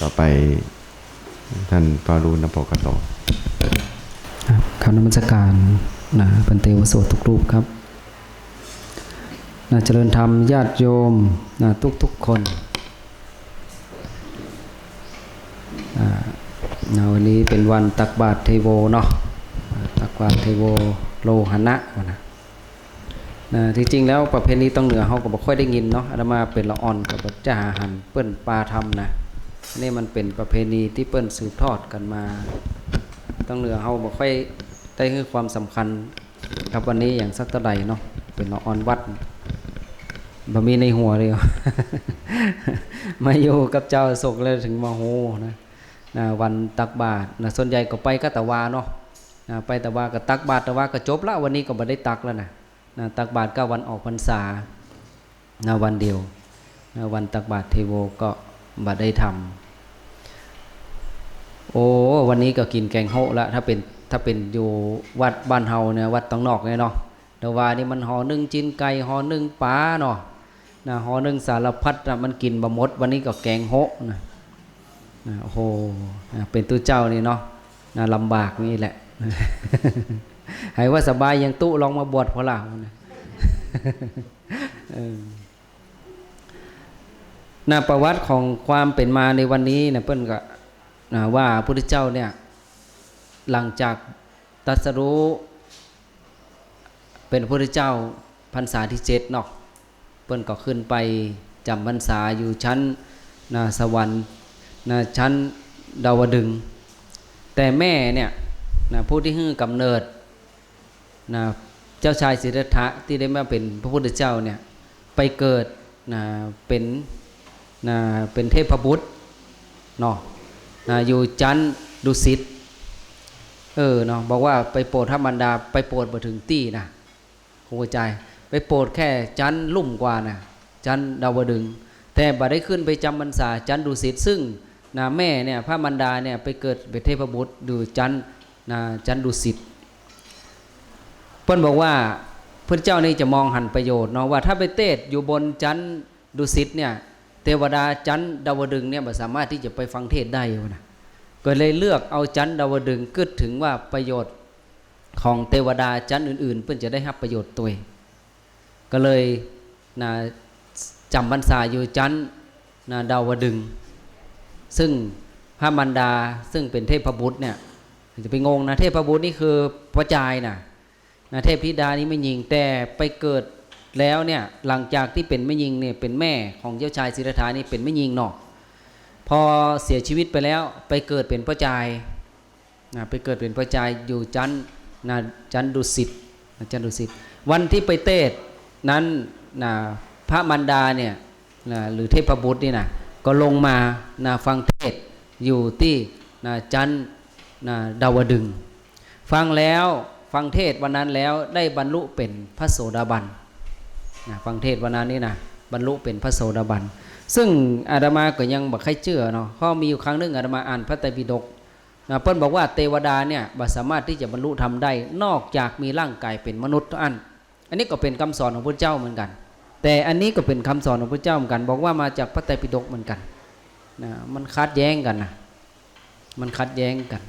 ต่อไปท่านพระรูนปกโตครับคำนมัสการนะเป็นเตวโสทุกรูปครับนะเจริญธรรมญาติโยมนะทุกทุกคนนะวันนี้เป็นวันตักบาตรเทโวเนาะตักบาตรเทโวโลหณะนะนะที่จริงแล้วประเพณีต้องเหนือเขาก็บ่ค่อยได้ยินเนาะอาตมาเป็นละอ่อนกับจะหาหันเปิ้นปลาทำนะ นี่มันเป็นประเพณีที่เปิ้นสืบทอดกันมาต้องเหนือเฮาบ่ค่อยได้ให้ความสำคัญกับวันนี้อย่างสักเท่าใดเนาะเป็นละออนวัดบ่มีในหัวเลยมาอยู่กับเจ้าสกเลยถึงมาโหนะนะวันตักบาตรนะส่วนใหญ่ก็ไปก็ตะวาเนาะนะไปตะวาก็ตักบาตรตะวาก็จบละวันนี้ก็บ่ได้ตักแล้วนะนะตักบาตรก็วันออกพรรษานะวันเดียวนะวันตักบาตรเทโวก็ บ่ได้ทำโอ้วันนี้ก็กินแกงโฮะละถ้าเป็นถ้าเป็นอยู่วัดบ้านเฮาเนี่ยวัดตองนอกเนี่ยเนาะแต่ว่านี่มันห่อนึ่งจินไก่ห่อนึ่งปลาเนาะนะหอนึ่งสารพัดนะมันกินบะมด วันนี้ก็แกงโฮะนะนะโอ้โหนะเป็นตู้เจ้านี่เนาะนะลำบากนี่แหละให้ว่าสบายยังตู้ลองมาบวชพอละนะเออ นะประวัติของความเป็นมาในวันนี้นะเปิ้นก็นะว่าพระพุทธเจ้าเนี่ยหลังจากตัสรู้ เป็นพระพุทธเจ้าพรรษาที่เจ็ดเนาะเปิ้นก็ขึ้นไปจำพรรษาอยู่ชั้นนะสวรรค์นะชั้นดาวดึง แต่แม่เนี่ยนะผู้ที่ฮื้อกำเนิดนะเจ้าชายสิทธัตถะที่ได้มาเป็นพระพุทธเจ้าเนี่ยไปเกิดนะเป็น นะเป็นเทพบุตรเนาะนะอยู่จันดุสิตเออเนาะบอกว่าไปโปรดธรรมันดาไปโปรดมาถึงตี้นะคงใจ ไปโปรดแค่จันลุ่มกว่านะจันดาวดึง แต่บัดได้ขึ้นไปจำพรรษาจันดุสิตซึ่งนะแม่เนี่ยพระมันดาเนี่ยไปเกิดเป็นเทพบุตรดูจันนะจันดุสิตเพิ่นบอกว่าพระเจ้านี่จะมองหันประโยชน์เนาะว่าถ้าไปเทศอยู่บนจันดุสิตเนี่ย เทวดาจันทร์ดาวดึงเนี่ยสามารถที่จะไปฟังเทศได้อยู่นะก็เลยเลือกเอาจันทร์ดาวดึงกึดถึงว่าประโยชน์ของเทวดาจันทร์อื่น ๆ เพื่อจะได้รับประโยชน์ตัวก็เลยนะจำพรรษาอยู่จันทร์นะดาวดึง ซึ่งพระมันดาซึ่งเป็นเทพบุตรเนี่ยจะไปงงนะเทพบุตรนี่คือพระจายนะนะเทพธิดานี่ไม่ยิงแต่ไปเกิด แล้วเนี่ยหลังจากที่เป็นไม่ยิงเนี่ยเป็นแม่ของเจ้าชายสิทธัตถานี่เป็นไม่ยิงเนาะพอเสียชีวิตไปแล้วไปเกิดเป็นพระจายนะไปเกิดเป็นพระจายอยู่จันทร์นะจันทร์ดุสิตนะจันทร์ดุสิตวันที่ไปเทศนั้นนะพระมันดาเนี่ยนะหรือเทพบุตรนี่นะก็ลงมานะฟังเทศอยู่ที่นะจันทร์นะดาวดึง ฟังแล้วฟังเทศวันนั้นแล้วได้บรรลุเป็นพระโสดาบัน นะฟังเทศวันนั้นนี่นะบรรลุเป็นพระโสดาบัน ซึ่งอาตมาก็ยังบอกใครเชื่อเนาะเพราะมีอยู่ครั้งหนึ่งอาตมาอ่านพระไตรปิฎกนะเพิ่นบอกว่าเทวดาเนี่ยบ่สามารถที่จะบรรลุธรรมได้ นอกจากมีร่างกายเป็นมนุษย์เท่านั้นอันนี้ก็เป็นคำสอนของพระเจ้าเหมือนกัน แต่อันนี้ก็เป็นคำสอนของพระเจ้าเหมือนกัน บอกว่ามาจากพระไตรปิฎกเหมือนกันนะมันคัดแย้งกันนะมันคัดแย้งกัน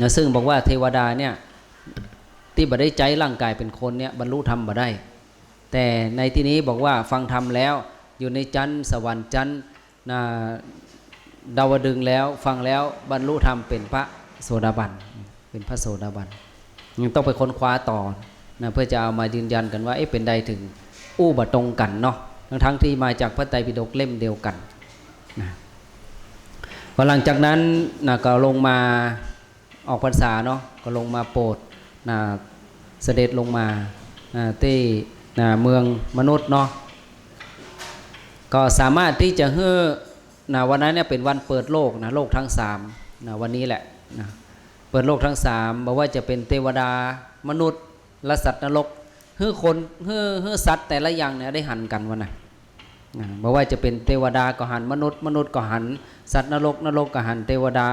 นะซึ่งบอกว่าเทวดาเนี่ยที่บ่ได้ใจร่างกายเป็นคนเนี่ยบรรลุธรรมบ่ได้ แต่ในที่นี้บอกว่าฟังธรรมแล้ว อยู่ในจันทร์สวรรค์จันทร์นะดาวดึงแล้วฟังแล้วบรรลุธรรมเป็นพระโสดาบันเป็นพระโสดาบันยังต้องไปค้นคว้าต่อนะเพื่อจะเอามายืนยันกันว่าเอ๊ะเป็นใดถึงอู้บะตรงกันเนาะทั้งทั้งที่มาจากพระไตรปิฎกเล่มเดียวกันนะพอหลังจากนั้นนะก็ลงมาออกพรรษาเนาะก็ลงมาโปรดนะเสด็จลงมานะที่ นะเมืองมนุษย์เนาะก็สามารถที่จะเฮ้อนะวันนั้นเนี่ยเป็นวันเปิดโลกนะโลกทั้งสามนะวันนี้แหละนะเปิดโลกทั้งสามบอกว่าจะเป็นเทวดามนุษย์และสัตว์นรกเฮ้อคนเฮ้อเฮ้อสัตว์แต่ละอย่างเนี่ยได้หันกันวันนะนะบอกว่าจะเป็นเทวดาก็หันมนุษย์ มนุษย์ก็หัน สัตว์นรกนรกก็หันเทวดา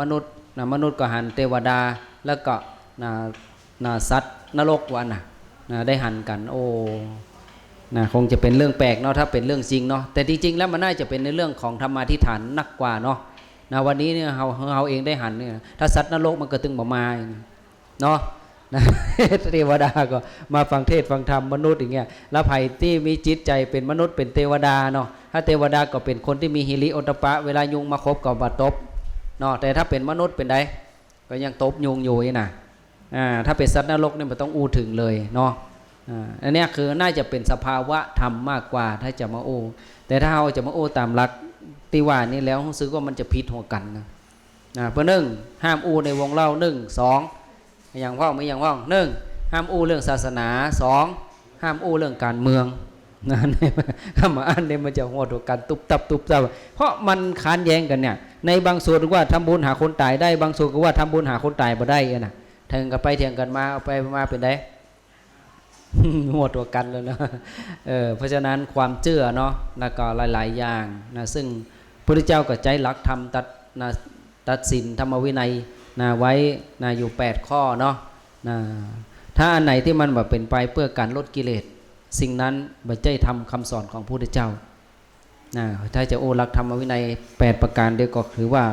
มนุษย์นะมนุษย์ก็หันเทวดาแล้วก็นะนะสัตว์นรกวันนะ นะได้หันกันโอ้นะคงจะเป็นเรื่องแปลกเนาะถ้าเป็นเรื่องจริงเนาะแต่จริงๆแล้วมันน่าจะเป็นในเรื่องของธรรมาธิฐานนักกว่าเนาะนะวันนี้เนี่ยเราเราเองได้หันเนี่ยถ้าสัตว์นรกมันก็ตึงบมาอย่างนี้เนาะนะเทวดาก็มาฟังเทศฟังธรรมมนุษย์อย่างเงี้ยแล้วไผ่ที่มีจิตใจเป็นมนุษย์เป็นเทวดาเนาะถ้าเทวดาก็เป็นคนที่มีฮิริโอตปปะเวลายุงมาคบกับาตบเนาะแต่ถ้าเป็นมนุษย์เป็นไดก็ยังตบยุงอยู่นี่นะ ถ้าเป็นสัตว์นรกเนี่ยมันต้องอู้ถึงเลยเนาะอันนี้คือน่าจะเป็นสภาวะธรรมมากกว่าถ้าจะมาโอ้แต่ถ้าเราจะมาโอ้ตามหลักติว่านี่แล้วรู้สึกว่ามันจะผิดหัวกันนะเพราะหนึ่งห้ามอู้ในวงเล่าหนึ่งสองอย่างว่องไม่อย่างว่องหนึ่งห้ามอู้เรื่องศาสนาสองห้ามอู้เรื่องการเมืองนะเนี่ยถ้ามาอ่านเนี่ยมันจะหัวตัวกันตุบตับตุบตับเพราะมันค้านแย้งกันเนี่ยในบางส่วนก็ว่าทำบุญหาคนตายได้บางส่วนก็ว่าทำบุญหาคนตายบ่ได้อะนะ เถียงกันไปเถียงกันมาเอาไปมาเป็นได้หัวตัวกันเลยนะเออเพราะฉะนั้นความเชื่อเนาะแล้วก็หลาย ๆ อย่างนะซึ่งพระพุทธเจ้าก็ใจหลักธรรมตัดนะตัดสินธรรมวินัยนะไว้นะอยู่ 8 ข้อเนาะนะถ้าอันไหนที่มันแบบเป็นไปเพื่อการลดกิเลส สิ่งนั้นบัจใจทำคำสอนของพระพุทธเจ้านะถ้าจะโอ้หลักธรรมวินัย 8 ประการเดียวก็ถือว่า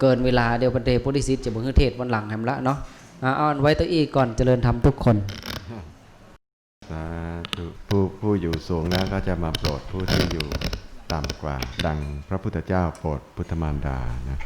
เกินเวลาเดี๋ยวประเดพุทธิสิทธิ์จะบิ่งเทศวันหลังแหมละเนาะอ่าเอาอันไว้ตัวอีกก่อนเจริญธรรมทุกคนสาธุผู้ผู้อยู่สูงแล้วก็จะมาโปรดผู้ที่อยู่ต่ำกว่า ดังพระพุทธเจ้าโปรดพุทธมารดานะ